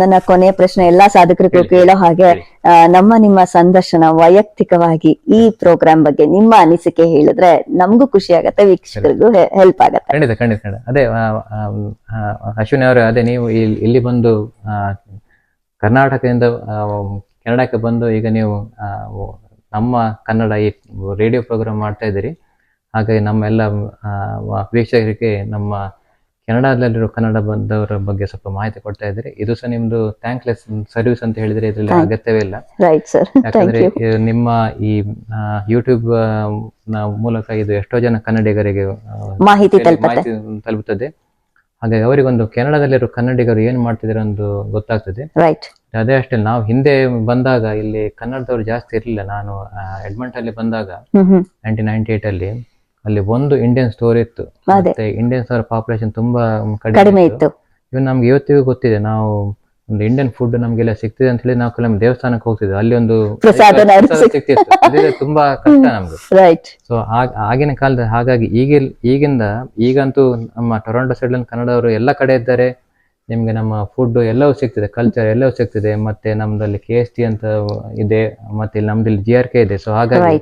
Speaker 2: ನನ್ನ ಕೊನೆಯ ಪ್ರಶ್ನೆ ಎಲ್ಲಾ ಸಾಧಕರಿಗೂ ಕೇಳೋ ಹಾಗೆ. ನಮ್ಮ ನಿಮ್ಮ ಸಂದರ್ಶನ ವೈಯಕ್ತಿಕವಾಗಿ ಈ ಪ್ರೋಗ್ರಾಮ್ ಬಗ್ಗೆ ನಿಮ್ಮ ಅನಿಸಿಕೆ ಹೇಳಿದ್ರೆ ನಮಗೂ ಖುಷಿ ಆಗತ್ತೆ ವೀಕ್ಷಕರಿಗೂ ಹೆಲ್ಪ್ ಆಗತ್ತೆ.
Speaker 1: ಖಂಡಿತ ಖಂಡಿತ ಖಂಡಿತ. ಅದೇ ಅಶ್ವಿನಿ ಅವರು ಅದೇ ನೀವು ಇಲ್ಲಿ ಬಂದು ಕರ್ನಾಟಕದಿಂದ ಕೆನಡಾಕ್ಕೆ ಬಂದು ಈಗ ನೀವು ನಮ್ಮ ಕನ್ನಡ ಈ ರೇಡಿಯೋ ಪ್ರೋಗ್ರಾಮ್ ಮಾಡ್ತಾ ಇದ್ದೀರಿ. ಹಾಗಾಗಿ ನಮ್ಮೆಲ್ಲ ವೀಕ್ಷಕರಿಗೆ ನಮ್ಮ ಕೆನಡಾದಲ್ಲಿರೋ ಕನ್ನಡ ಬಂದವರ ಬಗ್ಗೆ ಸ್ವಲ್ಪ ಮಾಹಿತಿ ಕೊಡ್ತಾ ಇದ್ದೀರಿ. ಇದು ಸಹ ನಿಮ್ದು ಥ್ಯಾಂಕ್ಲೆಸ್ ಸರ್ವಿಸ್ ಅಂತ ಹೇಳಿದ್ರೆ ಇದರಲ್ಲಿ ಅಗತ್ಯವೇ ಇಲ್ಲ.
Speaker 2: ರೈಟ್ ಸರ್ ಥ್ಯಾಂಕ್
Speaker 1: ಯಾಕಂದ್ರೆ ನಿಮ್ಮ ಈ ಯೂಟ್ಯೂಬ್ ಮೂಲಕ ಇದು ಎಷ್ಟೋ ಜನ ಕನ್ನಡಿಗರಿಗೆ
Speaker 2: ಮಾಹಿತಿ
Speaker 1: ತಲುಪುತ್ತದೆ. ಹಾಗಾಗಿ ಅವರಿಗೊಂದು ಕೆನಡಾದಲ್ಲಿರೋ ಕನ್ನಡಿಗರು ಏನ್ ಮಾಡ್ತಿದ್ದಾರೆ ಒಂದು ಗೊತ್ತಾಗ್ತದೆ. ಅದೇ ಅಷ್ಟೇ ನಾವು ಹಿಂದೆ ಬಂದಾಗ ಇಲ್ಲಿ ಕನ್ನಡದವರು ಜಾಸ್ತಿ ಇರಲಿಲ್ಲ. ನಾನು ಎಡ್ಮಂಟ್ ಅಲ್ಲಿ ಬಂದಾಗ ನೈನ್ಟೀನ್ ನೈನ್ಟಿ ಏಟ್ ಅಲ್ಲಿ ಅಲ್ಲಿ ಒಂದು ಇಂಡಿಯನ್ ಸ್ಟೋರ್ ಇತ್ತು. ಮತ್ತೆ ಇಂಡಿಯನ್ಸ್ ಸ್ಟೋರ್ ಪಾಪ್ಯುಲೇಷನ್ ತುಂಬಾ
Speaker 2: ಕಡಿಮೆ ಇತ್ತು.
Speaker 1: ಇವ್ ನಮ್ಗೆ ಇವತ್ತಿಗೂ ಗೊತ್ತಿದೆ ನಾವು ಒಂದು ಇಂಡಿಯನ್ ಫುಡ್ ನಮ್ಗೆಲ್ಲ ಸಿಗ್ತಿದೆ ಅಂತ ಹೇಳಿ ನಾವು ಕೆಲವೊಮ್ಮೆ ದೇವಸ್ಥಾನಕ್ಕೆ ಹೋಗ್ತಿದ್ವಿ. ಅಲ್ಲಿ ಒಂದು ಸಿಗ್ತಿತ್ತು. ತುಂಬಾ ಕಷ್ಟ ನಮ್ಗೆ. ಸೊ ಆಗಿನ ಕಾಲದ ಹಾಗಾಗಿ ಈಗ ಈಗಿಂದ ಈಗಂತೂ ನಮ್ಮ ಟೊರೊಂಟೊ ಸೈಡ್ ಕನ್ನಡವರು ಎಲ್ಲ ಕಡೆ ಇದ್ದಾರೆ. ನಿಮ್ಗೆ ನಮ್ಮ ಫುಡ್ ಎಲ್ಲವೂ ಸಿಗ್ತದೆ ಕಲ್ಚರ್ ಎಲ್ಲವೂ ಸಿಗ್ತದೆ. ಮತ್ತೆ ನಮ್ದಲ್ಲಿ ಕೆ ಎಸ್ ಟಿ ಅಂತ ಇದೆ ಮತ್ತೆ ಇಲ್ಲಿ ನಮ್ದಲ್ಲಿ ಜಿ ಆರ್ ಕೆ ಇದೆ. ಸೊ ಹಾಗಾಗಿ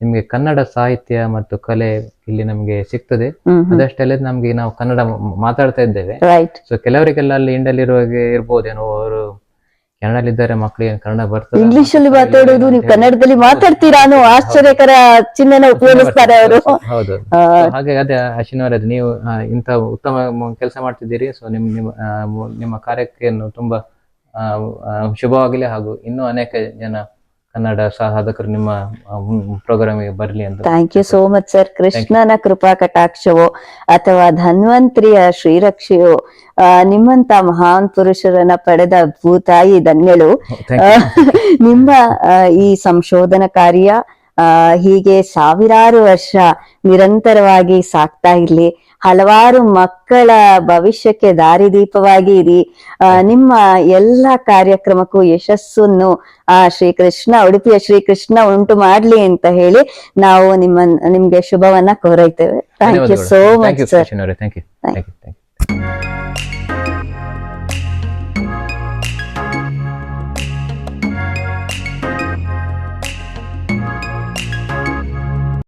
Speaker 1: ನಿಮ್ಗೆ ಕನ್ನಡ ಸಾಹಿತ್ಯ ಮತ್ತು ಕಲೆ ಇಲ್ಲಿ ನಮಗೆ ಸಿಗ್ತದೆ.
Speaker 2: ಹ್ಮ್ ಹ್ಮ್.
Speaker 1: ಅದಷ್ಟೇ ಅಲ್ಲದೆ ನಮ್ಗೆ ನಾವು ಕನ್ನಡ ಮಾತಾಡ್ತಾ ಇದ್ದೇವೆ. ಸೊ ಕೆಲವರಿಗೆಲ್ಲ ಅಲ್ಲಿ ಇಂಡಲ್ಲಿ ಇರುವಾಗೆ ಇರ್ಬೋದೇನೋ ಅವರು ಕನ್ನಡಲ್ಲಿದ್ದಾರೆ ಮಕ್ಕಳಿಗೆ ಕನ್ನಡ ಬರ್ತದೆ
Speaker 2: ಇಂಗ್ಲಿಷ್ ಅಲ್ಲಿ ಮಾತಾಡೋದು ನೀವು ಕನ್ನಡದಲ್ಲಿ ಮಾತಾಡ್ತೀರಾ ಅನ್ನೋ ಆಶ್ಚರ್ಯಕರ ಚಿಹ್ನೆನ ಉಪಯೋಗಿಸ್ತಾರೆ ಅವರು.
Speaker 1: ಹೌದು. ಹಾಗೆ ಅದೇ ಅಶ್ವಿನಿ ನೀವು ಇಂತ ಇಂಥ ಉತ್ತಮ ಕೆಲಸ ಮಾಡ್ತಿದ್ದೀರಿ. ಸೊ ನಿಮ್ ನಿಮ್ಮ ನಿಮ್ಮ ಕಾರ್ಯಕ್ಕೆ ತುಂಬಾ ಶುಭವಾಗಲಿ ಹಾಗೂ ಇನ್ನೂ ಅನೇಕ ಜನ ಕನ್ನಡ ಸಾಧಕರು ನಿಮ್ಮ ಪ್ರೋಗ್ರಾಮಿಗೆ ಬರಲಿ ಅಂತ.
Speaker 2: Thank you so much sir ಕೃಷ್ಣನ ಕೃಪಾ ಕಟಾಕ್ಷವೋ ಅಥವಾ ಧನ್ವಂತ್ರಿಯ ಶ್ರೀರಕ್ಷೆಯೋ ನಿಮ್ಮಂತ ಮಹಾನ್ ಪುರುಷರನ್ನ ಪಡೆದ ಭೂತಾಯಿ ಧನ್ಯಳು. ಆ, ನಿಮ್ಮ ಈ ಸಂಶೋಧನಾ ಕಾರ್ಯ ಹೀಗೆ ಸಾವಿರಾರು ವರ್ಷ ನಿರಂತರವಾಗಿ ಸಾಕ್ತಾ ಇರ್ಲಿ. ಹಲವಾರು ಮಕ್ಕಳ ಭವಿಷ್ಯಕ್ಕೆ ದಾರಿದೀಪವಾಗಿ ಇರಿ. ಆ, ನಿಮ್ಮ ಎಲ್ಲ ಕಾರ್ಯಕ್ರಮಕ್ಕೂ ಯಶಸ್ಸನ್ನು ಆ ಶ್ರೀಕೃಷ್ಣ ಉಡುಪಿಯ ಶ್ರೀಕೃಷ್ಣ ಉಂಟು ಮಾಡ್ಲಿ ಅಂತ ಹೇಳಿ ನಾವು ನಿಮ್ಮ ನಿಮ್ಗೆ ಶುಭವನ್ನ ಕೋರೈತೇವೆ. Thank you so much sir
Speaker 1: thank you